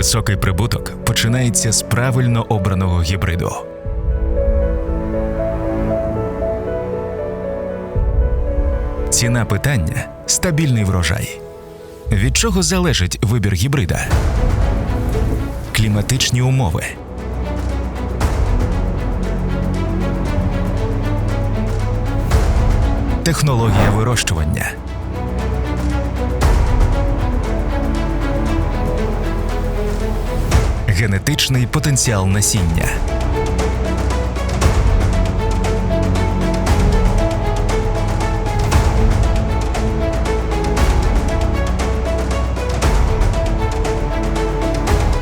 Високий прибуток починається з правильно обраного гібриду. Ціна питання стабільний врожай. Від чого залежить вибір гібрида? Кліматичні умови. Технологія вирощування. Генетичний потенціал насіння.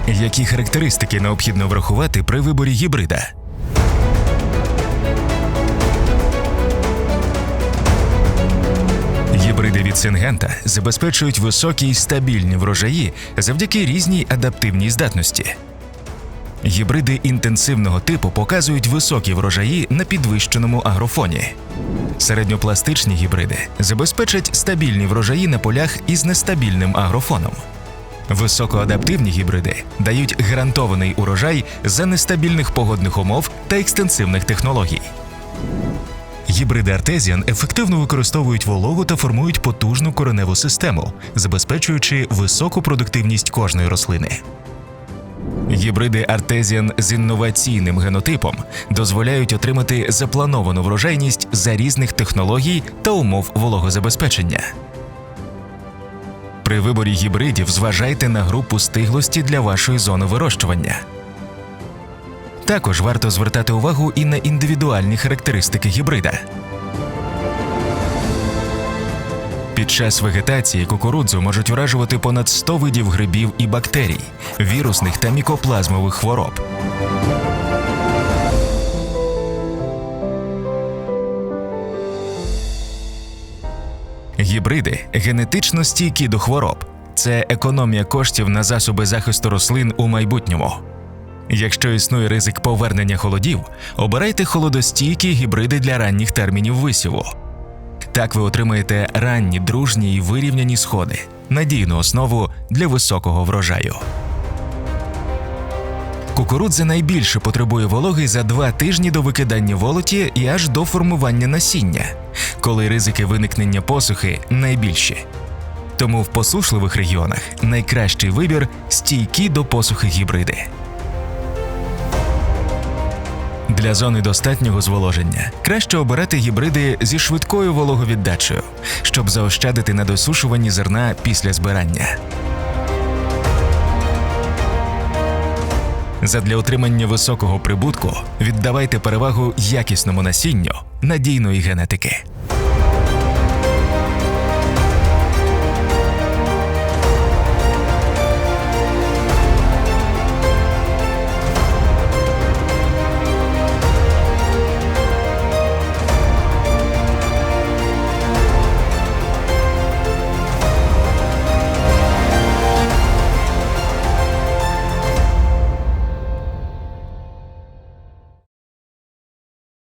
Які характеристики необхідно врахувати при виборі гібрида? Гібриди від Сингента забезпечують високі й стабільні врожаї завдяки різній адаптивній здатності. Гібриди інтенсивного типу показують високі врожаї на підвищеному агрофоні. Середньопластичні гібриди забезпечать стабільні врожаї на полях із нестабільним агрофоном. Високоадаптивні гібриди дають гарантований урожай за нестабільних погодних умов та екстенсивних технологій. Гібриди Артезіан ефективно використовують вологу та формують потужну кореневу систему, забезпечуючи високу продуктивність кожної рослини. Гібриди Артезіан з інноваційним генотипом дозволяють отримати заплановану врожайність за різних технологій та умов вологозабезпечення. При виборі гібридів зважайте на групу стиглості для вашої зони вирощування. Також варто звертати увагу і на індивідуальні характеристики гібрида. Під час вегетації кукурудзу можуть уражувати понад 100 видів грибів і бактерій, вірусних та мікоплазмових хвороб. Гібриди генетично стійкі до хвороб. Це економія коштів на засоби захисту рослин у майбутньому. Якщо існує ризик повернення холодів, обирайте холодостійкі гібриди для ранніх термінів висіву. Так ви отримаєте ранні, дружні і вирівняні сходи, надійну основу для високого врожаю. Кукурудза найбільше потребує вологи за два тижні до викидання волоті і аж до формування насіння, коли ризики виникнення посухи найбільші. Тому в посушливих регіонах найкращий вибір стійкі до посухи гібриди. Для зони достатнього зволоження краще обирати гібриди зі швидкою вологовіддачею, щоб заощадити на досушуванні зерна після збирання. Задля отримання високого прибутку віддавайте перевагу якісному насінню надійної генетики.